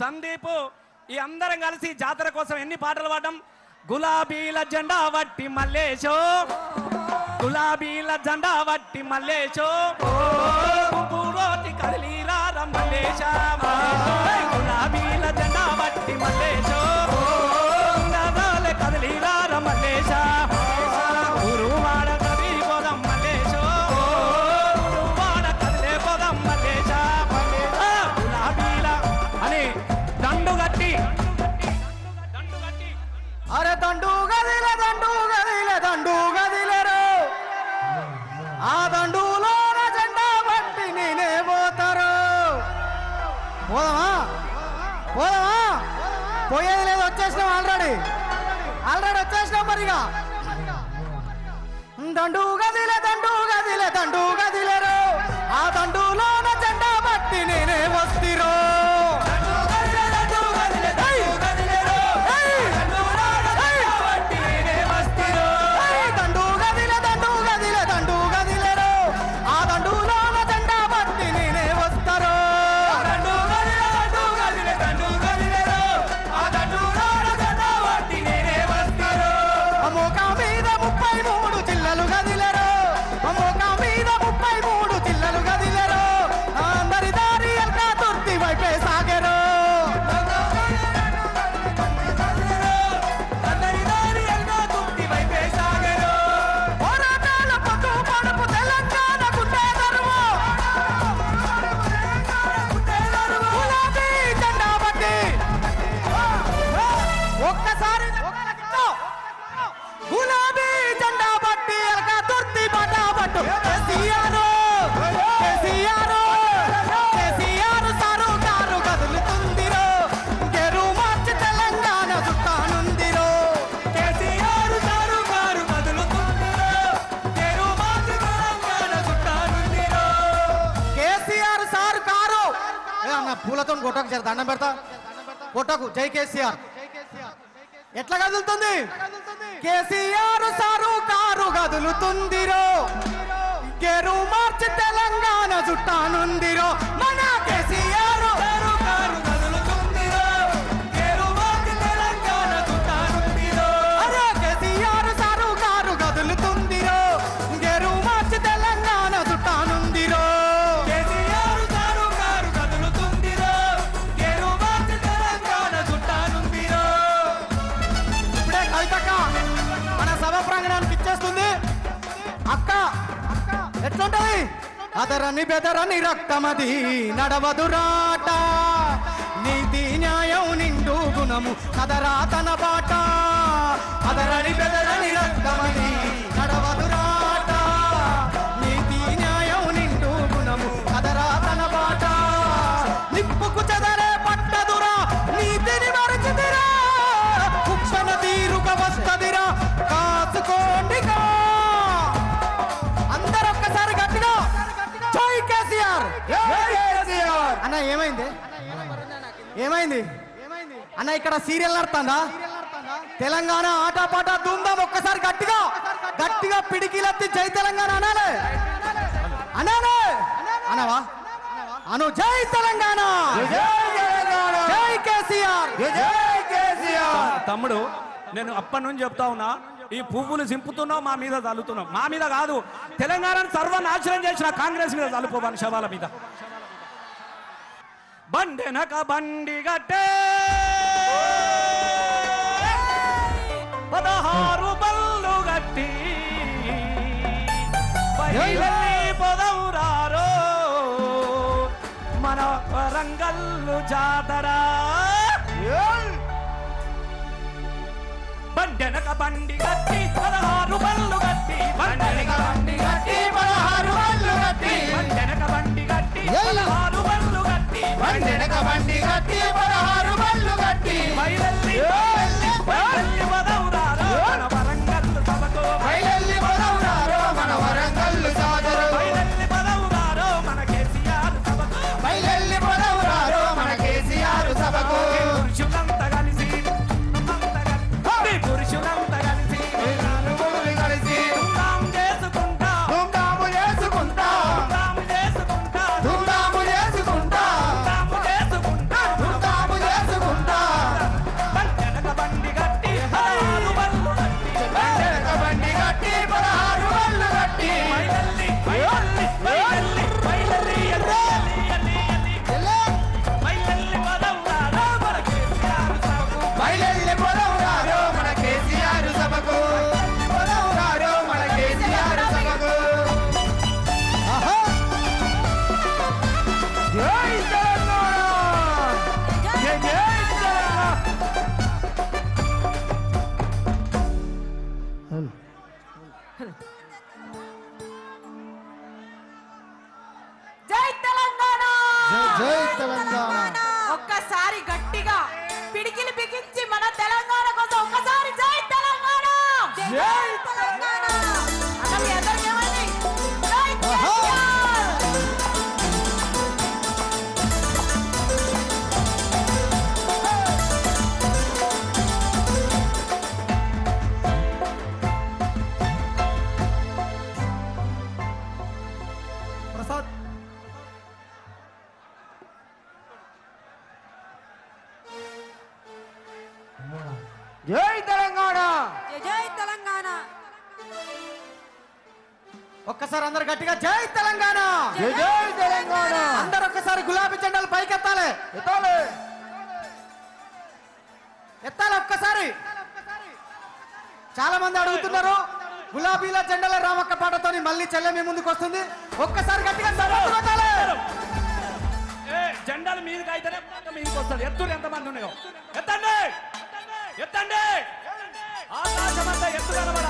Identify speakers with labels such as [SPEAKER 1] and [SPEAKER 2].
[SPEAKER 1] సందీప్ ఈ అందరం కలిసి జాతర కోసం ఎన్ని పాటలు పాడడం? గులాబీల జెండా వట్టి మల్లేశో. గులాబీల జెండా వట్టి మల్లేశో. కదిలీరా కదిలీరార
[SPEAKER 2] వచ్చేసినాం మరిగా దండు జర దండం పెడతా. కొట్టకు జై కేసీఆర్. ఎట్లా కదులుతుంది? కేసీఆర్ సారు కారు కదులుతుందిరో. గెరు మార్చి తెలంగాణ చుట్టానుందిరో మన ప్రాంగణానికి అక్క ఎట్లుంటది? అదరని బెదరని రక్తమది నడవదురాట నీతి న్యాయం నిండు గుణము కదరా తన పాట అదరని బెదరని రక్తమది నడవదురా అన్న ఏమైంది? ఏమైంది? అన్న ఇక్కడ సీరియల్ నడుతుందా తెలంగాణ ఆటపాట దుందాం ఒక్కసారి గట్టిగా గట్టిగా పిడికిలెత్తి జై తెలంగాణ అనాలే. అనాలే. అనవా? అను జై తెలంగాణ! జై కేసీఆర్!
[SPEAKER 1] తమ్ముడు నేను అప్పటి నుంచి చెప్తా ఉన్నా ఈ పువ్వులు సింపుతున్నావు మా మీద చల్లుతున్నావు మా మీద కాదు తెలంగాణను సర్వనాశనం చేసిన కాంగ్రెస్ మీద చల్లుకోవాలి శవాల మీద. బండెనక బండి గట్టే పదహారు బళ్ళు గట్టి పొదవురారో మన వరంగల్లు జాతరా. బండెనక బండి కట్టి ఒక్కసారి
[SPEAKER 3] గట్టిగా పిడికిని బిగించి మన తెలంగాణ కోసం ఒక్కసారి జై తెలంగాణ.
[SPEAKER 2] జై
[SPEAKER 3] తెలంగాణ! జై
[SPEAKER 2] జై తెలంగాణ! ఒక్కసారి అందరు గట్టిగా జై తెలంగాణ!
[SPEAKER 3] జై జై తెలంగాణ.
[SPEAKER 2] అందరు ఒక్కసారి గులాబీ జెండాలు పైకెత్తాలి. ఎత్తాలి. ఎత్తాలి ఒక్కసారి. చాలా మంది అడుగుతున్నారు. గులాబీల జెండాల రామక్క పాటతోని మళ్ళీ చెల్లె మీ ముందుకు వస్తుంది. ఒక్కసారి గట్టిగా
[SPEAKER 1] జెండాలు మీదకి అయితేనే మీదకి వస్తుంది. ఎత్తులు ఎంతమంది ఉన్నాయో. ఎత్తండి! ఎత్తండి! ఆకాశం అంతా ఎత్తు వేసేయండి